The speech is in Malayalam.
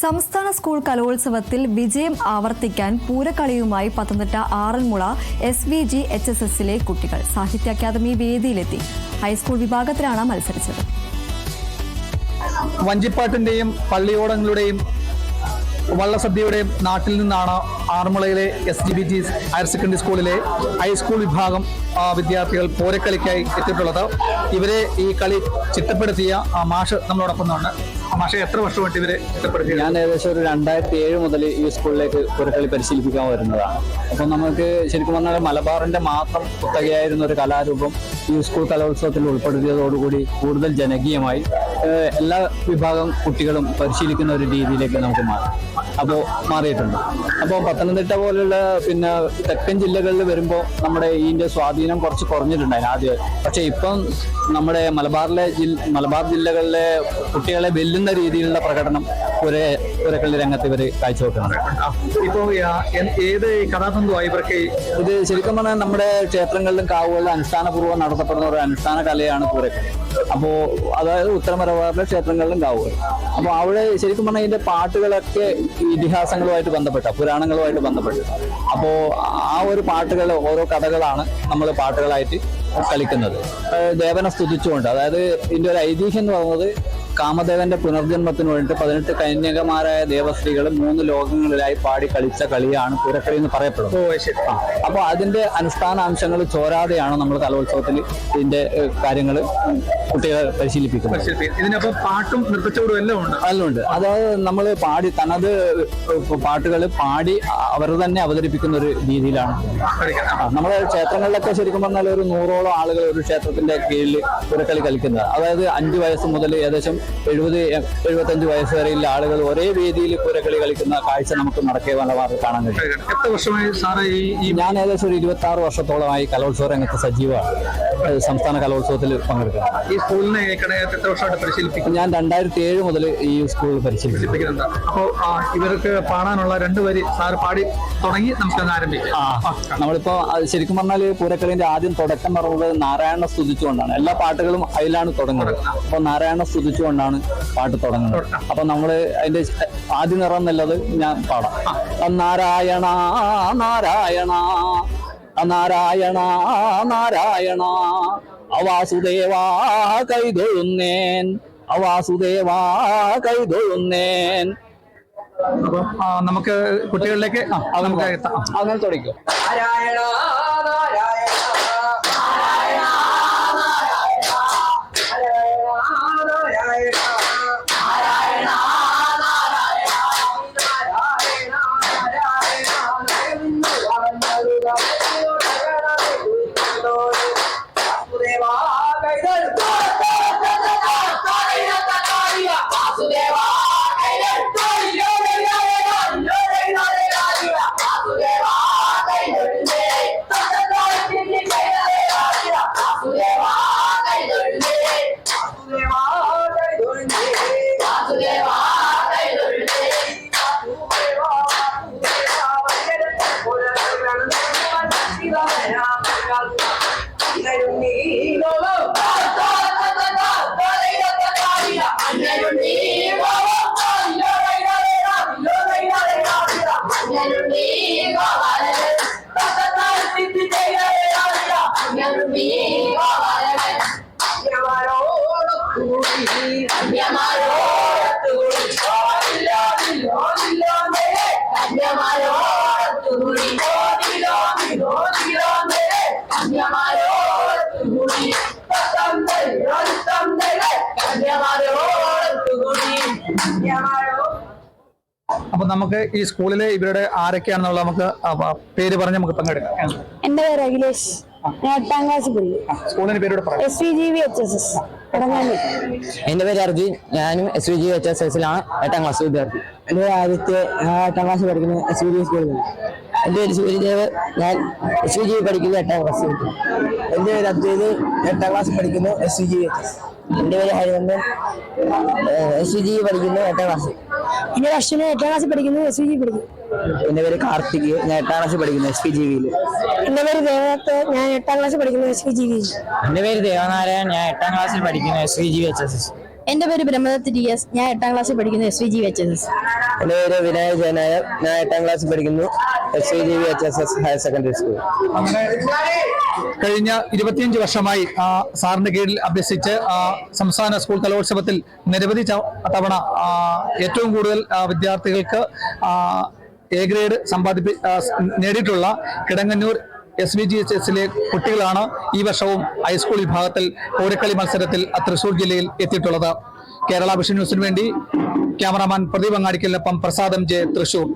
സംസ്ഥാന സ്കൂൾ കലോത്സവത്തിൽ വിജയം ആവർത്തിക്കാൻ പൂരക്കളിയുമായി Pathanamthitta Aranmula S V G H S എസിലെ കുട്ടികൾ സാഹിത്യ അക്കാദമി വേദിയിലെത്തി. ഹൈസ്കൂൾ വിഭാഗത്തിലാണ് മത്സരിച്ചത്. വഞ്ചിപ്പാട്ടിന്റെയും പള്ളിയോടങ്ങളുടെയും വള്ളസദ്യയുടെയും നാട്ടിൽ നിന്നാണ് ആറന്മുളയിലെ S G B G higher secondary സ്കൂളിലെ ഹൈസ്കൂൾ വിഭാഗം വിദ്യാർത്ഥികൾ പൂരക്കളിക്കായി എത്തിയിട്ടുള്ളത്. ഇവരെ ഈ കളി ചിട്ടപ്പെടുത്തിയ മാഷ് നമ്മളോടൊപ്പം ഉണ്ട് എത്ര വർഷമായിട്ട് ഞാൻ ഏകദേശം ഒരു രണ്ടായിരത്തി ഏഴ് മുതൽ ഈ സ്കൂളിലേക്ക് പുരക്കളി പരിശീലിപ്പിക്കാൻ വരുന്നതാണ്. അപ്പം നമുക്ക് ശരിക്കും പറഞ്ഞാൽ മലബാറിന്റെ മാത്രം കുത്തകയായിരുന്ന ഒരു കലാരൂപം ഈ സ്കൂൾ കലോത്സവത്തിൽ ഉൾപ്പെടുത്തിയതോടുകൂടി കൂടുതൽ ജനകീയമായി എല്ലാ വിഭാഗം കുട്ടികളും പരിശീലിക്കുന്ന ഒരു രീതിയിലേക്ക് നമുക്ക് മാറി. അപ്പോൾ മാറിയിട്ടുണ്ട്. അപ്പോൾ പത്തനംതിട്ട പോലുള്ള പിന്നെ തെക്കൻ ജില്ലകളിൽ വരുമ്പോൾ നമ്മുടെ ഇതിന്റെ സ്വാധീനം കുറച്ച് കുറഞ്ഞിട്ടുണ്ടായിരുന്നു ആദ്യം പക്ഷേ ഇപ്പം നമ്മുടെ മലബാറിലെ മലബാർ ജില്ലകളിലെ കുട്ടികളെ വെല്ലുന്ന രീതിയിലുള്ള പ്രകടനം ഒരു ഒരക്കളി രംഗത്ത് ഇവർ കാഴ്ചവെക്കുന്നുണ്ട്. ഇപ്പോൾ ഏത് ഈ കഥാതന്തുവായി ഇവർക്ക് ഇത് ശരിക്കും പറഞ്ഞാൽ നമ്മുടെ ക്ഷേത്രങ്ങളിലും കാവുകളിലും അനുഷ്ഠാനപൂർവം നടത്തപ്പെടുന്ന ഒരു അനുഷ്ഠാന കലയാണ് പൂരക്കളി അപ്പോൾ അതായത് ഉത്തരമരവാറിലെ ക്ഷേത്രങ്ങളിലും കാവുകൾ അപ്പോൾ അവിടെ ശരിക്കും പറഞ്ഞാൽ ഇതിന്റെ പാട്ടുകളൊക്കെ ഇതിഹാസങ്ങളുമായിട്ട് ബന്ധപ്പെട്ട പുരാണങ്ങളുമായിട്ട് ബന്ധപ്പെട്ട്. അപ്പോൾ ആ ഒരു പാട്ടുകൾ ഓരോ കഥകളാണ് നമ്മൾ പാട്ടുകളായിട്ട് കളിക്കുന്നത്. ദേവനെ സ്തുതിച്ചുകൊണ്ട് അതായത് ഇതിന്റെ ഒരു ഐതിഹ്യം എന്ന് പറയുന്നത് കാമദേവന്റെ പുനർജന്മത്തിന് വേണ്ടിയിട്ട് പതിനെട്ട് കന്യകമാരായ ദേവസ്ത്രീകൾ മൂന്ന് ലോകങ്ങളിലായി പാടി കളിച്ച കളിയാണ് പൂരക്കളി എന്ന് പറയപ്പെടുന്നത്. അപ്പൊ അപ്പോൾ അതിന്റെ അനുഷ്ഠാന അംശങ്ങൾ ചോരാതെയാണ് നമ്മൾ കലോത്സവത്തിൽ ഇതിന്റെ കാര്യങ്ങൾ കുട്ടികളെ പരിശീലിപ്പിക്കുന്നത്? ഇതിനപ്പോ പാട്ടും നൃത്തച്ചോടും എല്ലാം ഉണ്ട്. എല്ലാം ഉണ്ട്. അതായത് നമ്മൾ പാടി തനത് പാട്ടുകൾ പാടി അവർ തന്നെ അവതരിപ്പിക്കുന്ന ഒരു രീതിയിലാണ് നമ്മൾ ക്ഷേത്രങ്ങളിലൊക്കെ ശരിക്കും പറഞ്ഞാൽ ഒരു നൂറോളം ആളുകൾ ഒരു ക്ഷേത്രത്തിന്റെ കീഴിൽ പുരക്കളി കളിക്കുന്നത്. അതായത് അഞ്ച് വയസ്സ് മുതൽ ഏകദേശം എഴുപത് എഴുപത്തഞ്ച് വയസ്സ് വരെയുള്ള ആളുകൾ ഒരേ വേദിയിൽ പൂരക്കളി കളിക്കുന്ന കാഴ്ച നമുക്ക് നടക്കേ മലബാറിൽ കാണാൻ കഴിയും. എത്ര വർഷമായി സാറ് ഈ ഈ ഞാൻ ഏകദേശം ഒരു ഇരുപത്തി ആറ് വർഷത്തോളമായി കലോത്സവ രംഗത്ത് സജീവമാണ്. സംസ്ഥാന കലോത്സവത്തിൽ പങ്കെടുക്കുന്നത്. ഈ സ്കൂളിനെ കടയത്ത് എത്ര വർഷമായിട്ട് പരിശീലിപ്പിക്കും ഞാൻ രണ്ടായിരത്തി ഏഴ് മുതൽ ഈ സ്കൂളിൽ പരിശീലിപ്പിക്കുന്നുണ്ട്. അപ്പോൾ ഇവർക്ക് പാടാനുള്ള രണ്ട് വരി സാറ് പാടി തുടങ്ങി നമുക്ക് ആരംഭിക്കാം. നമ്മളിപ്പോ ശരിക്കും പറഞ്ഞാൽ പൂരക്കളിന്റെ ആദ്യം തുടക്കം പറഞ്ഞത് നാരായണ സ്തുതിച്ചുകൊണ്ടാണ്. എല്ലാ പാട്ടുകളും അതിലാണ് തുടങ്ങുന്നത്. അപ്പൊ നാരായണ സ്തുതിച്ചുകൊണ്ടാണ് പാട്ട് തുടങ്ങുന്നത്. അപ്പൊ നമ്മൾ അതിന്റെ ആദ്യ നിറം എന്നുള്ളത് ഞാൻ പാടാം. നാരായണ നാരായണ നാരായണ നാരായണ അവാസുദേവ കൈതൊഴുന്നേൻ അവാസുദേവ കൈതൊഴുന്നേൻ നമുക്ക് കുട്ടികളിലേക്ക്. അങ്ങനെ തുടങ്ങിക്കോ. നാരായണ Yeah. അപ്പൊ നമുക്ക് ഈ സ്കൂളിലെ ഇവരുടെ ആരൊക്കെയാണെന്നുള്ള നമുക്ക് പേര് പറഞ്ഞ് നമുക്ക് പങ്കെടുക്കാം. എന്റെ പേര് അഖിലേഷ്. ഞാൻ എട്ടാം ക്ലാസ് സ്കൂളിന്റെ പേരോട് S V G V H S S എന്റെ പേര് അർജുൻ. ഞാനും S V G H S എസിലാണ് എട്ടാം ക്ലാസ് വിദ്യാർത്ഥി. എന്റെ പേര് ആദിത്യ. ഞാൻ എട്ടാം ക്ലാസ് പഠിക്കുന്നത് എസ് വി ജി സ്കൂളിൽ എന്റെ പേര് സൂര്യദേവ് ഞാൻ എസ് വി ജി പഠിക്കുന്നു എട്ടാം ക്ലാസ് എന്റെ പേര് അദ്വൈത് എട്ടാം ക്ലാസ് പഠിക്കുന്നു എസ് വി ജി എച്ച് എന്റെ പേര് ഹരിവന്ദൻ എസ് വി ജി പഠിക്കുന്നു എട്ടാം ക്ലാസ് എന്റെ അശ്വിന് എട്ടാം ക്ലാസ് പഠിക്കുന്നു എസ് വി ജി പഠിക്കുന്നു. എന്റെ പേര് കാർത്തിക്. ഞാൻ എട്ടാം ക്ലാസ് പഠിക്കുന്നു എസ് പി ജി വിയിൽ എന്റെ പേര് ദേവദത്ത്. ഞാൻ എട്ടാം ക്ലാസ് പഠിക്കുന്നു എസ് പി ജി വിയിൽ എന്റെ പേര് ദേവനാരായൺ ഞാൻ എട്ടാം ക്ലാസ്സിൽ പഠിക്കുന്നു S V G H S S എന്റെ പേര് ബ്രഹ്മദത്ത് ടി എസ് ഞാൻ എട്ടാം ക്ലാസ്സിൽ പഠിക്കുന്നു S V G H S S എന്റെ പേര് വിനായക് ജയനായർ. ഞാൻ എട്ടാം ക്ലാസ്സിൽ പഠിക്കുന്നു S I G V H S S higher secondary school കഴിഞ്ഞ ഇരുപത്തിയഞ്ച് വർഷമായി സാറിന്റെ കീഴിൽ അഭ്യസിച്ച് സംസ്ഥാന സ്കൂൾ കലോത്സവത്തിൽ നിരവധി തവണ ഏറ്റവും കൂടുതൽ വിദ്യാർത്ഥികൾക്ക് എ ഗ്രേഡ് സമ്പാദിപ്പി നേടിയിട്ടുള്ള Kidangannur S V G H എസിലെ കുട്ടികളാണ് ഈ വർഷവും ഹൈസ്കൂൾ വിഭാഗത്തിൽ പൂരക്കളി മത്സരത്തിൽ തൃശൂർ ജില്ലയിൽ എത്തിയിട്ടുള്ളത്. കേരള വിഷൻ ന്യൂസിന് വേണ്ടി ക്യാമറാമാൻ പ്രദീപ് അങ്ങാടിക്കലിനൊപ്പം പ്രസാദം ജെ തൃശൂർ.